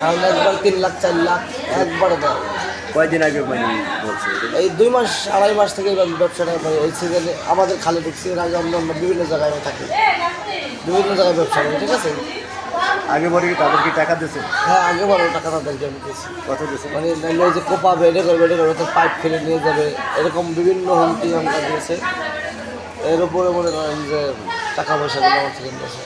কারণ একবার তিন লাখ চার লাখ একবারে দেয় কয়দিন আগে মানে বলছে? এই দুই মাস আড়াই মাস থেকে ব্যবসাটা মানে এই সিজনে আমাদের খালি ঢুকছি এর আগে অন্য বিভিন্ন জায়গায় আমি থাকি। বিভিন্ন জায়গায় ব্যবসা করি ঠিক আছে? আগে পরে তাদেরকে টাকা দিয়েছে? হ্যাঁ আগে বড় টাকা তাদেরকে আমি দিয়েছি। কত দিয়েছে? মানে ওই যে কোপা বেড়ে করবে এটা করবে তো পাইপ ফেলে নিয়ে যাবে এরকম বিভিন্ন হুমকি আমাকে দিয়েছে। এর উপরে মনে করেন যে টাকা পয়সাগুলো আমার থেকে নিয়েছে।